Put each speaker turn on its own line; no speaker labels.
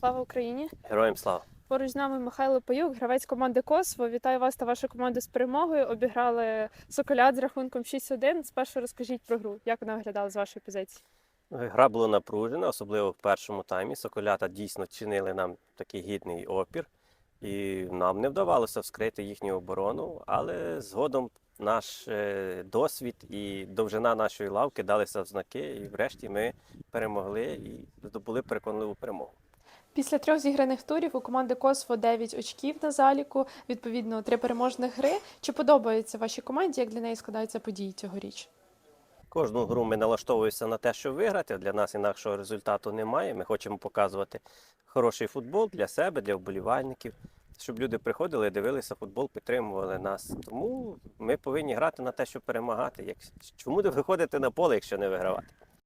Слава Україні!
Героям слава!
Поруч з нами Михайло Паюк, гравець команди Косво. Вітаю вас та вашу команду з перемогою. Обіграли Соколят з рахунком 6-1. Спершу розкажіть про гру, як вона виглядала з вашої позиції.
Гра була напружена, особливо в першому таймі. Соколята дійсно чинили нам такий гідний опір, і нам не вдавалося вскрити їхню оборону, але згодом наш е, досвід і довжина нашої лавки далися в знаки, і врешті ми перемогли і здобули переконливу перемогу.
Після трьох зіграних турів у команди Косво 9 очків на заліку, відповідно, три переможних гри. Чи подобається вашій команді, як для неї складаються події цьогоріч?
Кожну гру ми налаштовуємося на те, щоб виграти. Для нас інакшого результату немає. Ми хочемо показувати хороший футбол для себе, для вболівальників, щоб люди приходили, дивилися футбол, підтримували нас. Тому ми повинні грати на те, щоб перемагати. Як... Чому виходити на поле, якщо не вигравати?